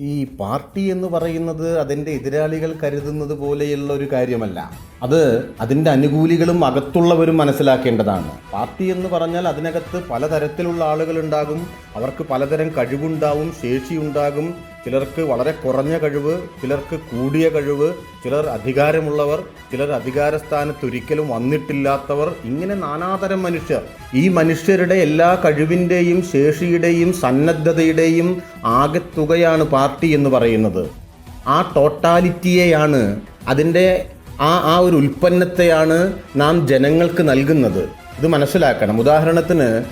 ഈ പാർട്ടി എന്ന് പറയുന്നത് അതിന്റെ എതിരാളികൾ കരുതുന്നത് പോലെയുള്ള ഒരു കാര്യമല്ല. അത് അതിന്റെ അനുകൂലികളും അകത്തുള്ളവരും മനസ്സിലാക്കേണ്ടതാണ്. പാർട്ടി എന്ന് പറഞ്ഞാൽ അതിനകത്ത് പലതരത്തിലുള്ള ആളുകളുണ്ടാകും. അവർക്ക് പലതരം കഴിവുണ്ടാവും ശേഷിയുണ്ടാകും. ചിലർക്ക് വളരെ കുറഞ്ഞ കഴിവ് ചിലർക്ക് കൂടിയ കഴിവ് ചിലർ അധികാരമുള്ളവർ ചിലർ അധികാര സ്ഥാനത്ത് ഒരിക്കലും വന്നിട്ടില്ലാത്തവർ ഇങ്ങനെ നാനാതരം മനുഷ്യർ. ഈ മനുഷ്യരുടെ എല്ലാ കഴിവിന്റെയും ശേഷിയുടെയും സന്നദ്ധതയുടെയും ആകെത്തുകയാണ് പാർട്ടി എന്ന് പറയുന്നത്. ആ ടോട്ടാലിറ്റിയെയാണ് അതിന്റെ ആ ആ ഒരു ഉൽപ്പന്നത്തെയാണ് നാം ജനങ്ങൾക്ക് നൽകുന്നത്. ഇത് മനസ്സിലാക്കണം. ഉദാഹരണത്തിന്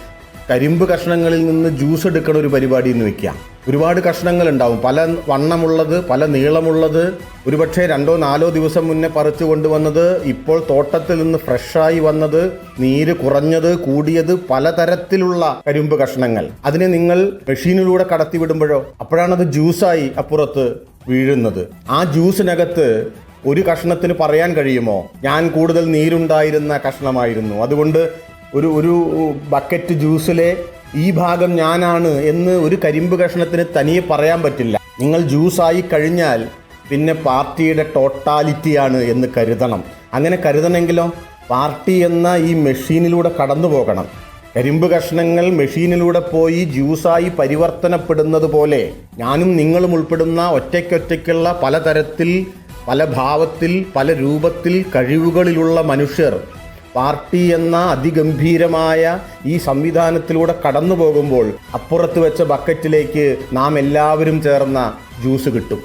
കരിമ്പ് കഷ്ണങ്ങളിൽ നിന്ന് ജ്യൂസ് എടുക്കണ ഒരു പരിപാടി എന്ന് വെക്കാം ഒരുപാട് കഷ്ണങ്ങൾ ഉണ്ടാവും പല വണ്ണമുള്ളത് പല നീളമുള്ളത്. ഒരുപക്ഷെ രണ്ടോ നാലോ ദിവസം മുന്നേ പറിച്ചു കൊണ്ടുവന്നത് ഇപ്പോൾ തോട്ടത്തിൽ നിന്ന് ഫ്രഷായി വന്നത് നീര് കുറഞ്ഞത് കൂടിയത് പലതരത്തിലുള്ള കരിമ്പ് കഷ്ണങ്ങൾ. അതിനെ നിങ്ങൾ മെഷീനിലൂടെ കടത്തിവിടുമ്പോഴോ അപ്പോഴാണത് ജ്യൂസായി അപ്പുറത്ത് വീഴുന്നത്. ആ ജ്യൂസിനകത്ത് ഒരു കഷ്ണത്തിന് പറയാൻ കഴിയുമോ? ഞാൻ കൂടുതൽ നീരുണ്ടായിരുന്ന കഷ്ണമായിരുന്നു. അതുകൊണ്ട് ഒരു ഒരു ബക്കറ്റ് ജ്യൂസിലെ ഈ ഭാഗം ഞാനാണ് എന്ന് ഒരു കരിമ്പ് കഷ്ണത്തിന് തനിയെ പറയാൻ പറ്റില്ല. നിങ്ങൾ ജ്യൂസായി കഴിഞ്ഞാൽ പിന്നെ പാർട്ടിയുടെ ടോട്ടാലിറ്റിയാണ് എന്ന് കരുതണം. അങ്ങനെ കരുതണമെങ്കിലോ? പാർട്ടി എന്ന ഈ മെഷീനിലൂടെ കടന്നു പോകണം. കരിമ്പ് കഷ്ണങ്ങൾ മെഷീനിലൂടെ പോയി ജ്യൂസായി പരിവർത്തനപ്പെടുന്നത് പോലെ ഞാനും നിങ്ങളും ഉൾപ്പെടുന്ന ഒറ്റയ്ക്കൊറ്റയ്ക്കുള്ള പലതരത്തിൽ പല ഭാവത്തിൽ പല രൂപത്തിൽ കഴിവുകളിലുള്ള മനുഷ്യർ പാർട്ടി എന്ന അതിഗംഭീരമായ ഈ സംവിധാനത്തിലൂടെ കടന്നു പോകുമ്പോൾ അപ്പുറത്ത് വെച്ച ബക്കറ്റിലേക്ക് നാം എല്ലാവരും ചേർന്ന ജ്യൂസ് കിട്ടും.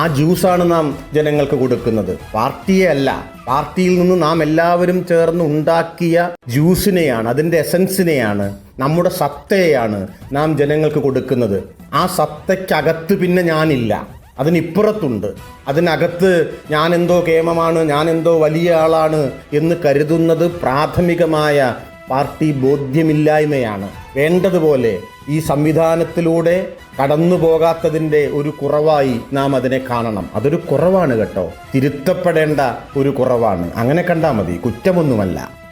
ആ ജ്യൂസാണ് നാം ജനങ്ങൾക്ക് കൊടുക്കുന്നത്. പാർട്ടിയെ അല്ല പാർട്ടിയിൽ നിന്ന് നാം എല്ലാവരും ചേർന്ന് ഉണ്ടാക്കിയ ജ്യൂസിനെയാണ് അതിന്റെ എസൻസിനെയാണ് നമ്മുടെ സത്തയെയാണ് നാം ജനങ്ങൾക്ക് കൊടുക്കുന്നത്. ആ സത്തയ്ക്കകത്ത് പിന്നെ ഞാനില്ല. അതിനിപ്പുറത്തുണ്ട്. അതിനകത്ത് ഞാൻ എന്തോ കേമമാണ് ഞാൻ എന്തോ വലിയ ആളാണ് എന്ന് കരുതുന്നത് പ്രാഥമികമായ പാർട്ടി ബോധ്യമില്ലായ്മയാണ്. വേണ്ടതുപോലെ ഈ സംവിധാനത്തിലൂടെ കടന്നു പോകാത്തതിന്റെ ഒരു കുറവായി നാം അതിനെ കാണണം. അതൊരു കുറവാണ് കേട്ടോ. തിരുത്തപ്പെടേണ്ട ഒരു കുറവാണ്. അങ്ങനെ കണ്ടാൽ മതി. കുറ്റമൊന്നുമല്ല.